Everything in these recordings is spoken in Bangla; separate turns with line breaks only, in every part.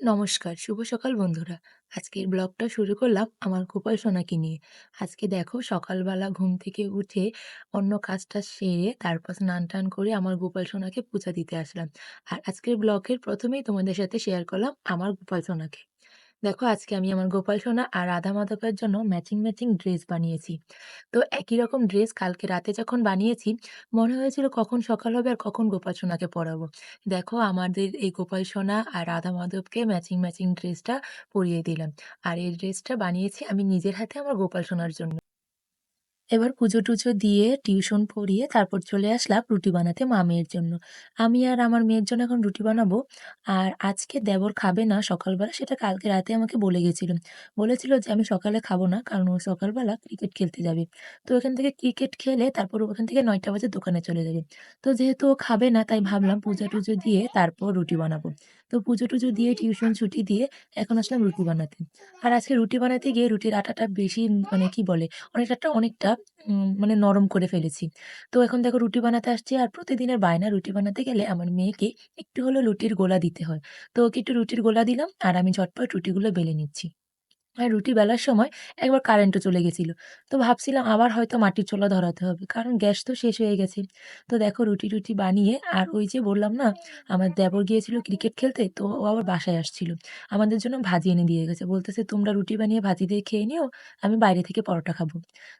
নমস্কার, শুভ সকাল বন্ধুরা। আজকের ব্লগটা শুরু করলাম আমার গোপাল সোনাকে নিয়ে। আজকে দেখো সকালবেলা ঘুম থেকে উঠে অন্য কাজ-টাজ সেরে তারপর স্নান-টান করে আমার গোপাল সোনাকে পূজা দিতে আসলাম। আর আজকের ব্লগের প্রথমেই তোমাদের সাথে শেয়ার করলাম আমার গোপাল সোনাকে। দেখো আজকে আমি আমার গোপাল সোনা আর রাধা মাধবের জন্য ম্যাচিং, ম্যাচিং ড্রেস বানিয়েছি। তো একই রকম ড্রেস কালকে রাতে যখন বানিয়েছি, মনে হয়েছিল কখন সকাল হবে আর কখন গোপাল সোনাকে পরাবো। দেখো আমাদের এই গোপাল সোনা আর রাধা মাধবকে ম্যাচিং, ম্যাচিং ড্রেসটা পরিয়ে দিলাম। আর এই ড্রেসটা বানিয়েছি আমি নিজের হাতে আমার গোপাল সোনার জন্য। এবার পুজো-টুজো দিয়ে টিউশন পড়িয়ে তারপর চলে আসলাম রুটি বানাতে মা-মেয়ের জন্য। আমি আর আমার মেয়ের জন্য এখন রুটি বানাবো। আর আজকে দেবর খাবে না সকালবেলা, সেটা কালকে রাতে আমাকে বলে গেছিল। বলেছিল যে আমি সকালে খাব না, কারণ ও সকালবেলা ক্রিকেট খেলতে যাবে। তো ওখান থেকে ক্রিকেট খেলে তারপর ওখান থেকে নয়টা বাজে দোকানে চলে যাবে। তো যেহেতু ও খাবে না, তাই ভাবলাম পূজা-টুজো দিয়ে তারপর রুটি বানাবো। তো পুজো-টুজো দিয়ে টিউশন ছুটি দিয়ে এখন আসলাম রুটি বানাতে। আর আজকে রুটি বানাতে গিয়ে রুটির আটাটা বেশি মানে কি বলে অনেকটা অনেকটা মানে নরম করে ফেলেছি। তো এখন দেখো রুটি বানাতে আসছি আর প্রতিদিনের বায়না রুটি বানাতে গেলে আমার মেয়েকে একটু হলো রুটির গোলা দিতে হয়। তো ওকে একটু রুটির গোলা দিলাম আর আমি ঝটপট রুটিগুলো বেলে নিচ্ছি। আর রুটি বেলার সময় একবার কারেন্টও চলে গেছিল। তো ভাবছিলাম আবার হয়তো মাটির চুলা ধরাতে হবে। কারণ গ্যাস তো শেষ হয়ে গেছে। তো দেখো রুটি-টুটি বানিয়ে আর ওই যে বললাম না আমার দেবর গিয়েছিল ক্রিকেট খেলতে তো ও আবার বাসায় আসছিল। আমাদের জন্য ভাজি এনে দিয়ে গেছে। বলতেছে, "তোমরা রুটি বানিয়ে ভাজি দিয়ে খেয়ে নিও। আমি বাইরে থেকে পরোটা খাব।"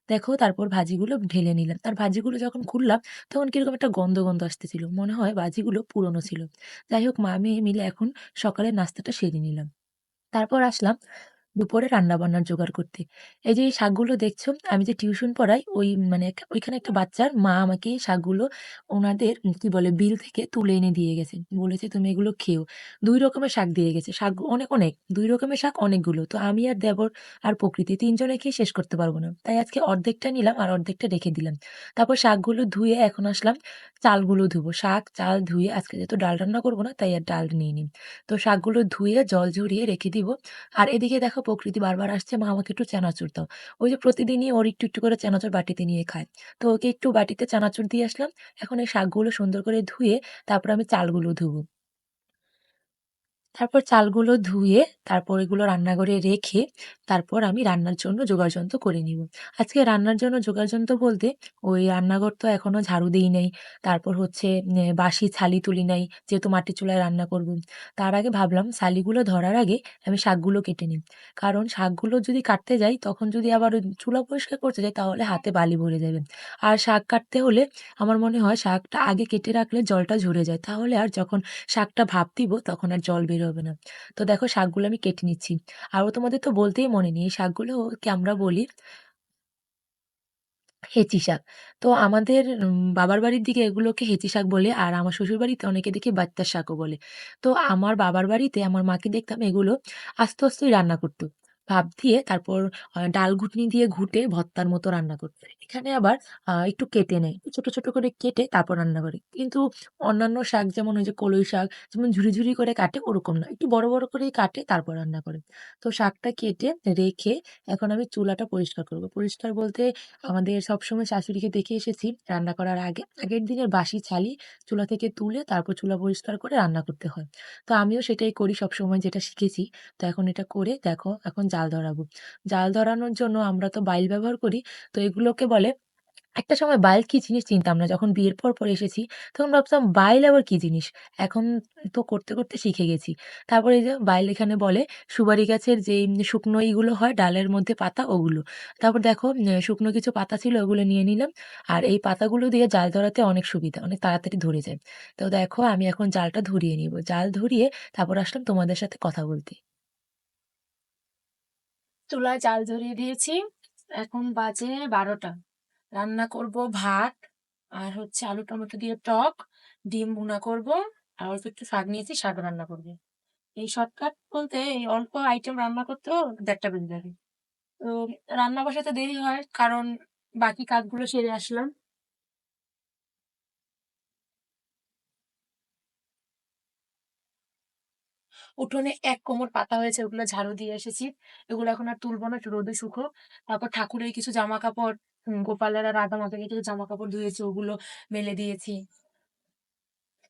দেখো তারপর ভাজিগুলো ঢেলে নিলাম। আর ভাজিগুলো যখন খুললাম তখন কীরকম একটা গন্ধ, গন্ধ আসতেছিল। মনে হয় ভাজিগুলো পুরনো ছিল। যাই হোক মা-মেয়ে মিলে এখন সকালের নাস্তাটা সেরে নিলাম। তারপর আসলাম দুপুরে রান্নাবান্নার জোগাড় করতে। এই যে এই শাকগুলো দেখছ, আমি যে টিউশন পড়াই ওই মানে ওইখানে একটা বাচ্চার মা আমাকে শাকগুলো ওনাদের কি বলে বিল থেকে তুলে এনে দিয়ে গেছে। বলেছে, "তুমি এগুলো খেও।" দুই রকমের শাক দিয়ে গেছে। শাক অনেক, অনেক দুই রকমের শাক অনেকগুলো। তো আমি আর দেবর আর প্রকৃতি ৩ জনে খেয়ে শেষ করতে পারব না। তাই আজকে অর্ধেকটা নিলাম আর অর্ধেকটা রেখে দিলাম। তারপর শাকগুলো ধুয়ে এখন আসলাম চালগুলো ধুবো। শাক, চাল ধুয়ে আজকে যেহেতু ডাল রান্না করব না তাই আর ডাল নিইনি। তো শাকগুলো ধুয়ে জল ঝরিয়ে রেখে দিব। আর এদিকে দেখো প্রকৃতি বারবার আসছে, "মা আমাকে একটু চানাচুর দাও।" ওই যে প্রতিদিনই ওর একটু, একটু করে চানাচুর বাটিতে নিয়ে খায়। তো ওকে একটু বাটিতে চানাচুর দিয়ে আসলাম। এখন এই শাকগুলো সুন্দর করে ধুয়ে তারপর আমি চালগুলো ধুবো। তারপর চালগুলো ধুয়ে, তারপর এগুলো রান্নাঘরে রেখে, তারপর আমি রান্নার জন্য জোগাড়যন্ত্র করে নিব। আজকে রান্নার জন্য জোগাড়যন্ত্র বলতে, ওই রান্নাঘর তো এখনও ঝাড়ু দিই নাই। তারপর হচ্ছে বাসি ছালি তুলি নাই, যেহেতু মাটির চুলায় রান্না করব। তার আগে ভাবলাম ছালিগুলো ধরার আগে আমি শাকগুলো কেটে নিই। কারণ শাকগুলো যদি কাটতে যাই, তখন যদি আবার চুলা পরিষ্কার করতে যাই, তাহলে হাতে বালি ভরে যাবে। আর শাক কাটতে হলে আমার মনে হয় শাকটা আগে কেটে রাখলে জলটা ঝরে যায়। তাহলে আর যখন শাকটা ভাপ দিব তখন আর জল বের হবে না। তো দেখো শাকগুলো আমি কেটে নিচ্ছি। আরও তোমাদের তো বলতেই মনে নেই এই শাকগুলোকে আমরা বলি হেঁচি শাক। তো আমাদের বাবার বাড়ির দিকে এগুলোকে হেঁচি শাক বলে আর আমার শ্বশুর বাড়িতে অনেকে দেখি বাচ্চার শাকও বলে। তো আমার বাবার বাড়িতে আমার মাকে দেখতাম এগুলো আস্তে, আস্তেই রান্না করত। ভাপ দিয়ে তারপর ডাল ঘুটনি দিয়ে ঘুঁটে ভর্তার মতো রান্না করত। এখানে আবার একটু কেটে নেয়। ছোট, ছোট করে কেটে তারপর রান্না করে। কিন্তু অন্যান্য শাক যেমন ওই যে কলই শাক যেমন ঝুরি, ঝুরি করে কাটে ওরকম না। একটু বড়, বড় করেই কাটে তারপর রান্না করে। তো শাকটা কেটে রেখে এখন আমি চুলাটা পরিষ্কার করব। পরিষ্কার বলতে আমাদের সবসময় শাশুড়িকে দেখে এসেছি রান্না করার আগে, আগের দিনের বাসি ছালি চুলা থেকে তুলে তারপর চুলা পরিষ্কার করে রান্না করতে হয়। তো আমিও সেটাই করি সবসময় যেটা শিখেছি। তো এখন এটা করে দেখো এখন জাল ধরাবো। জাল ধরানোর জন্য আমরা তো বাইল ব্যবহার করি। তো এগুলোকে বলে একটা সময় বাইল কি জিনিস চিনতাম না। যখন বিয়ের পর, পর এসেছি তখন ভাবতাম বাইল আবার কী জিনিস? এখন তো করতে, করতে শিখে গেছি। তারপরে যে বাইল এখানে বলে সুবারি গাছের যেই শুকনো ইগুলো হয় ডালের মধ্যে পাতা ওগুলো। তারপর দেখো শুকনো কিছু পাতা ছিল ওগুলো নিয়ে নিলাম। আর এই পাতাগুলো দিয়ে জাল ধরাতে অনেক সুবিধা। অনেক তাড়াতাড়ি ধরে যায়। তো দেখো আমি এখন জালটা ধরিয়ে নিব। জাল ধরিয়ে তারপর আসলাম তোমাদের সাথে কথা বলতে।
চুলায় চাল ধরিয়ে দিয়েছি। এখন বাজে ১২টা। রান্না করব ভাত আর হচ্ছে আলু টমেটো দিয়ে টক, ডিম ভুনা করব আর অল্প একটু শাক নিয়েছি শাক রান্না করব। এই শর্টকাট বলতে এই অল্প আইটেম রান্না করতেও দেড়টা বেজে যাবে। তো রান্না বসাতে দেরি হয় কারণ বাকি কাজগুলো সেরে আসলাম। উঠোনে এক কোমর পাতা হয়েছে ওগুলো ঝাড়ু দিয়ে এসেছি। এগুলো এখন আর তুলবো না, রোদে শুকো তারপর ঠাকুরের কিছু জামা কাপড় গোপালের আর রাধা মাধবের কিছু জামা কাপড় ধুয়েছি ওগুলো মেলে দিয়েছি।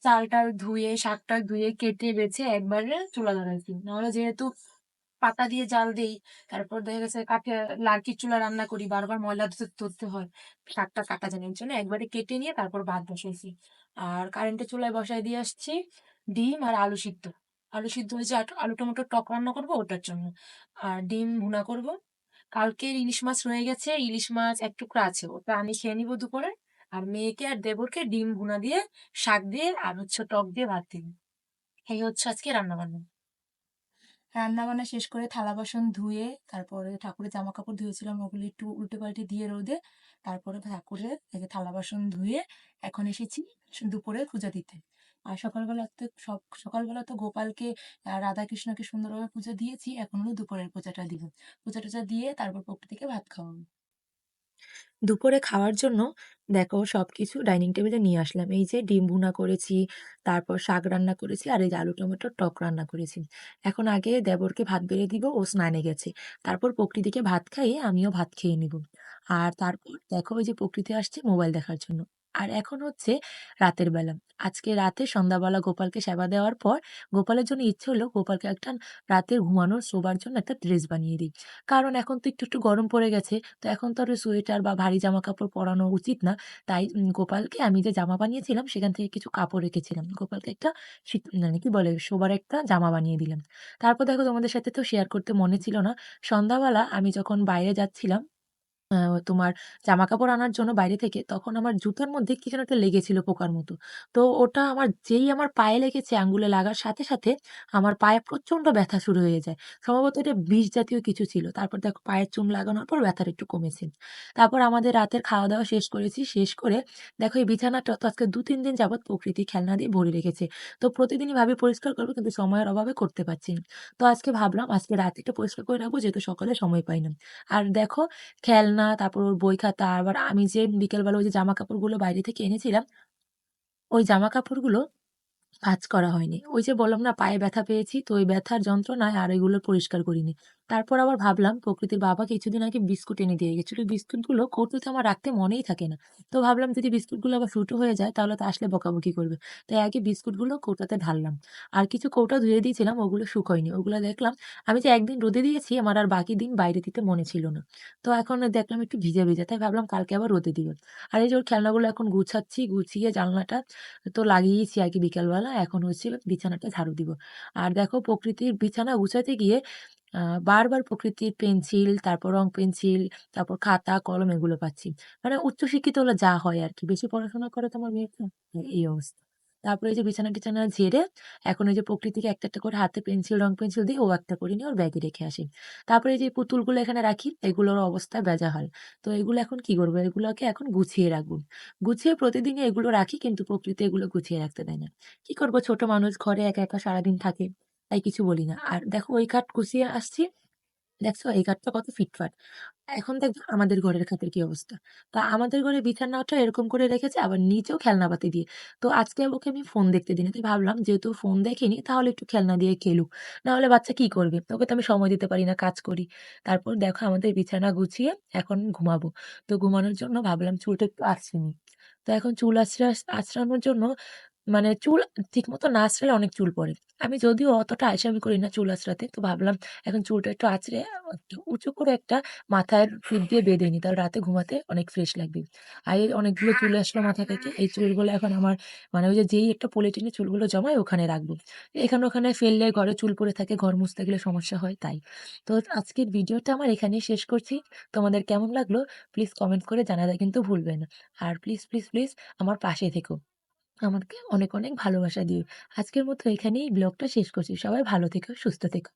চাল-টাল ধুয়ে, শাক-টাক ধুয়ে, কেটে বেছে একবারে চুলা ধরাইছি। নাহলে যেহেতু পাতা দিয়ে জাল দেই, তারপর দেখা গেছে কাঠে লার্কির চুলা রান্না করি, বারবার ময়লা ধরতে হয়। শাকটা কাটা যায় না। এর জন্য একবারে কেটে নিয়ে তারপর ভাত বসাইছি। আর কারেন্টের চুলায় বসায় দিয়ে আসছি ডিম আর আলু সিদ্ধ। আলু সিদ্ধ হয়েছে, আলু টমেটোর টক রান্না করব ওটার জন্য। আর ডিম ভুনা করব। কালকের ইলিশ মাছ রয়ে গেছে, ইলিশ মাছ এক টুকরা আছে। ওটা আমি খেয়ে নিব দুপুরে। আর মেয়েকে আর দেবরকে ডিম ভুনা দিয়ে, শাক দিয়ে আর হচ্ছে টক দিয়ে ভাত দিব। এই হচ্ছে আজকে রান্নাবান্না।
রান্নাবান্না শেষ করে থালা-বাসন ধুয়ে, তারপরে ঠাকুরের জামা কাপড় ধুয়েছিলাম ওগুলি একটু উল্টে-পাল্টে দিয়ে রোদে, তারপরে ঠাকুরের এই যে থালা-বাসন ধুয়ে এখন এসেছি দুপুরে পূজা দিতে। আর সকালবেলা তো সক সকালবেলা তো গোপালকে রাধাকৃষ্ণকে সুন্দরভাবে পুজো দিয়েছি। এখন হলো দুপুরের পূজাটা দিব। পূজা-টূজা দিয়ে তারপর প্রকৃতিকে ভাত খাওয়াবো। দুপুরে খাওয়ার জন্য দেখো সব কিছু ডাইনিং টেবিলে নিয়ে আসলাম। এই যে ডিম ভুনা করেছি, তারপর শাক রান্না করেছি আর এই আলু টমেটোর টক রান্না করেছি। এখন আগে দেবরকে ভাত বেড়ে দিব, ও স্নানে গেছে। তারপর প্রকৃতিকে ভাত খাইয়ে আমিও ভাত খেয়ে নিব। আর তারপর দেখো ওই যে প্রকৃতি আসছে মোবাইল দেখার জন্য। আর এখন হচ্ছে রাতের বেলা। আজকে রাতে সন্ধ্যাবেলা গোপালকে সেবা দেওয়ার পর গোপালের জন্য ইচ্ছে হলো গোপালকে একটা রাতে ঘুমানোর শোবার জন্য একটা ড্রেস বানিয়ে দিই। কারণ এখন তো একটু, একটু গরম পড়ে গেছে। তো এখন তো আর সোয়েটার বা ভারী জামাকাপড় পরানো উচিত না। তাই গোপালকে আমি যে জামা বানিয়েছিলাম সেখান থেকে কিছু কাপড় রেখেছিলাম। গোপালকে একটা শীত মানে কি বলে শোবার একটা জামা বানিয়ে দিলাম। তারপর দেখো তোমাদের সাথে তো শেয়ার করতে মনে ছিল না। সন্ধ্যাবেলা আমি যখন বাইরে যাচ্ছিলাম তোমার জামাকাপড় আনার জন্য বাইরে থেকে, তখন আমার জুতার মধ্যে কি যেন একটা লেগেছিল পোকার মতো। তো ওটা আমার যেই আমার পায়ে লেগেছে আঙ্গুলে লাগার সাথে, সাথে আমার পায়ে প্রচণ্ড ব্যথা শুরু হয়ে যায়। সম্ভবত এটা বিষ জাতীয় কিছু ছিল। তারপর দেখো পায়ের চুন লাগানোর পর ব্যথাটা একটু কমেছে। তারপর আমাদের রাতের খাওয়া-দাওয়া শেষ করেছি। শেষ করে দেখো এই বিছানাটা তো আজকে ২-৩ দিন যাবৎ প্রকৃতি খেলনা দিয়ে ভরে রেখেছে। তো প্রতিদিনই ভাবি পরিষ্কার করব কিন্তু সময়ের অভাবে করতে পারছি না। তো আজকে ভাবলাম আজকে রাতে একটু পরিষ্কার করে রাখব যেহেতু সকালে সময় পাই না। আর দেখো খেলনা, তারপর ওর বই খাতা, আবার আমি যে বিকেলবেলা ওই যে জামা কাপড়গুলো বাইরে থেকে এনেছিলাম, ওই জামা কাপড়গুলো ভাঁজ করা হয়নি। ওই যে বললাম না পায়ে ব্যথা পেয়েছি, তো ওই ব্যথার যন্ত্রণায় আর ওইগুলো পরিষ্কার করিনি। তারপর আবার ভাবলাম প্রকৃতির বাবা কিছুদিন আগে বিস্কুট এনে দিয়ে গেছিল। বিস্কুটগুলো কৌটোতে আমার রাখতে মনেই থাকে না। তো ভাবলাম যদি বিস্কুটগুলো আবার ফুটো হয়ে যায় তাহলে তো আসলে বকাবকি করবে। তাই আগে বিস্কুটগুলো কৌটাতে ঢাললাম। আর কিছু কৌটা ধুয়ে দিয়েছিলাম ওগুলো শুকোয়নি। ওগুলো দেখলাম আমি যে একদিন রোদে দিয়েছি আমার আর বাকি দিন বাইরে দিতে মনে ছিল না। তো এখন দেখলাম একটু ভিজে, ভিজে তাই ভাবলাম কালকে আবার রোদে দিব। আর এই যে ওর খেলনাগুলো এখন গুছাচ্ছি, গুছিয়ে জানলাটা তো লাগিয়েইছি আরকি বিকেলবেলা। এখন হচ্ছে বিছানাটা ঝাড়ু দিব। আর দেখো প্রকৃতির বিছানা গুছাতে গিয়ে বারবার প্রকৃতির পেন্সিল, তারপর রং পেন্সিল, তারপর খাতা, কলম এগুলো পাচ্ছি। মানে উচ্চশিক্ষিত হলে যা হয় আরকি। বেশি পড়াশোনা করে তো আমার মেয়েটা, এই অবস্থা। তারপরে এই যে বিছানা-টিছানা ঝেড়ে এখন ওই যে প্রকৃতিকে একটা, একটা করে হাতে পেন্সিল, রং পেন্সিল দিয়ে ও একটা করে নিয়ে ওর ব্যাগে রেখে আসি। তারপরে যে পুতুলগুলো এখানে রাখি, এগুলোর অবস্থা বেজাহাল। তো এগুলো এখন কি করব? এগুলোকে এখন গুছিয়ে রাখব। গুছিয়ে প্রতিদিনই এগুলো রাখি কিন্তু প্রকৃতি এগুলো গুছিয়ে রাখতে দেয় না। কি করব ছোট মানুষ ঘরে একা, একা সারাদিন থাকে। তাই কিছু বলি না। আর দেখো ওই কাঠ গুছিয়ে আসছি। দেখছ এই কাঠটা কত ফিটফাট। এখন দেখবে আমাদের ঘরের খাটের কি অবস্থা। তা আমাদের ঘরে বিছানাটা এরকম করে রেখেছে আবার নিচেও খেলনা খেলনাপাতি দিয়ে। তো আজকে ওকে আমি ফোন দেখতে দিইনি। তাই ভাবলাম যেহেতু ফোন দেখিনি তাহলে একটু খেলনা দিয়ে খেলুক। নাহলে বাচ্চা কি করবে? ওকে তো আমি সময় দিতে পারি না, কাজ করি। তারপর দেখো আমাদের বিছানা গুছিয়ে এখন ঘুমাবো। তো ঘুমানোর জন্য ভাবলাম চুলটা একটু নিই। তো এখন চুল আঁচড়া আঁচড়ানোর জন্য মানে চুল ঠিকমতো না আঁচড়ালে অনেক চুল পড়ে। আমি যদিও অতটা আলসামি করি না চুল আঁচড়াতে। তো ভাবলাম এখন চুলটা একটু আঁচড়ে একটু উঁচু করে একটা মাথায় ক্লিপ দিয়ে বেঁধে নিই। তাহলে রাতে ঘুমাতে অনেক ফ্রেশ লাগবে। আর এই অনেকগুলো চুল আসলো মাথা থেকে। এই চুলগুলো এখন আমার মানে ওই যেই একটা পলিথিনে চুলগুলো জমায় ওখানে রাখব। এখানে ওখানে ফেললে ঘরে চুল পড়ে থাকে, ঘর মুছতে গেলে সমস্যা হয় তাই। তো আজকের ভিডিওটা আমার এখানেই শেষ করছি। তোমাদের কেমন লাগল প্লিজ কমেন্ট করে জানাতে কিন্তু ভুলবে না। আর প্লিজ, প্লিজ, প্লিজ আমার পাশে থেকো। আমাকে অনেক, অনেক ভালোবাসা দিও। আজকের মতো এখানেই ব্লগটা শেষ করছি। সবাই ভালো থেকো, সুস্থ থেকো।